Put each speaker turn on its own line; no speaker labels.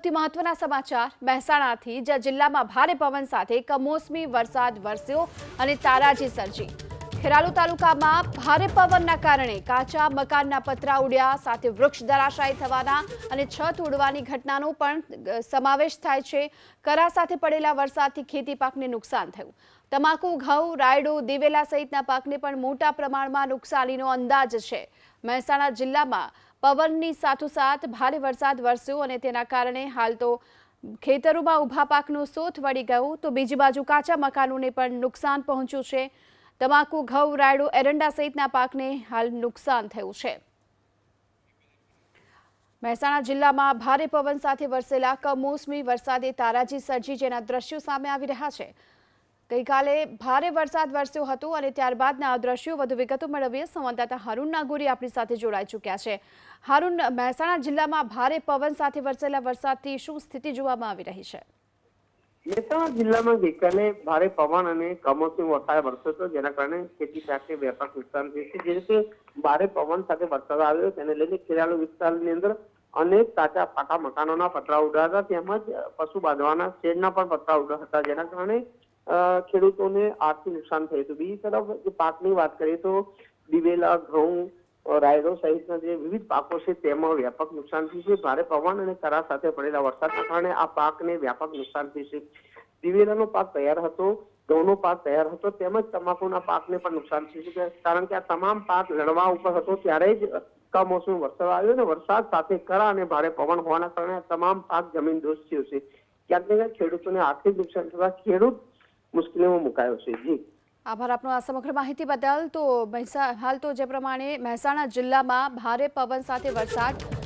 સૌથી મહત્વના સમાચાર. મહેસાણાથી જ્યાં જિલ્લામાં ભારે પવન સાથે કમોસમી વરસાદ વરસ્યો અને તારાજી સર્જી. ખેરાલુ તાલુકામાં ભારે પવનના કારણે કાચા મકાનના પતરા ઉડ્યા, સાથે વૃક્ષ ધરાશાયી થવાના અને છત ઉડવાની ઘટનાનો પણ સમાવેશ થાય છે. કરા સાથે પડેલા વરસાદથી ખેતી પાકને નુકસાન થયું. તમાકુ, ઘઉં, રાયડો, દિવેલા સહિતના પાકને પણ મોટા પ્રમાણમાં નુકસાનીનો અંદાજ છે. મહેસાણા જિલ્લામાં પવનની સાથોસાથ ભારે વરસાદ વરસ્યો અને તેના કારણે હાલ તો ખેતરોમાં ઊભા પાકનું સોથ વળી ગયું તો બીજી બાજુ કાચા મકાનોને પણ નુકસાન પહોંચ્યું છે. તમાકુ, ઘઉં, રાયડો, એરંડા સહિતના પાકને હાલ નુકસાન થયું છે. મહેસાણા જિલ્લામાં ભારે પવન સાથે વરસેલા કમોસમી વરસાદે તારાજી સર્જી, જેના દ્રશ્યો સામે આવી રહ્યા છે. ગઈકાલે ભારે વરસાદ વરસ્યો હતો અને ત્યારબાદના દ્રશ્યો વધુ વિગતો મેળવીએ. સંવાદદાતા હારૂન નાગોરી આપણી સાથે જોડાઈ ચૂક્યા છે. હારૂન, મહેસાણા જિલ્લામાં ભારે પવન સાથે વરસેલા વરસાદથી શું સ્થિતિ જોવામાં આવી રહી છે?
મહેસાણા જિલ્લામાં ગઈકાલે ભારે પવન અને કમોસમી વરસાદ વરસ્યો હતો, જેના કારણે ખેતી સાથે વ્યાપક નુકસાન થયું છે, જે રીતે ભારે પવન સાથે વરસાદ આવ્યો તેને લઈને ખેરાલુ વિસ્તારની અંદર અનેક કાચા પાકા મકાનોના પતરા ઉડ્યા હતા, તેમજ પશુ બાંધવાના શેડના પણ પતરા ઉડ્યા હતા, જેના કારણે ખેડૂતોને આર્થિક નુકસાન થયું હતું. બીજી તરફ, જે પાકની વાત કરીએ તો દિવેલા, ઘઉં રાયડો સહિતના જે વિવિધ પાકો છે, તેમાં વ્યાપક નુકસાન થયું છે. ભારે પવન અને કરા સાથે પડેલા વરસાદના કારણે આ પાકને વ્યાપક નુકસાન થયું છે. દિવેલાનો પાક તૈયાર હતો, ઘઉંનો પાક તૈયાર હતો, તેમજ તમાકુના પાકને પણ નુકસાન થયું છે. કારણ કે આ તમામ પાક લડવા ઉપર હતો, ત્યારે જ કમોસમી વરસાદ આવ્યો અને વરસાદ સાથે કરા અને ભારે પવન હોવાના કારણે તમામ પાક જમીન દોષ થયો છે. ક્યાંક ને ક્યાંક ખેડૂતોને આર્થિક નુકસાન થતા ખેડૂત મુશ્કેલીમાં મુકાયો છે. જી.
આભાર આપનો આ સમગ્ર માહિતી બદલ. તો હાલ તો જે પ્રમાણે મહેસાણા જિલ્લામાં ભારે પવન સાથે વરસાદ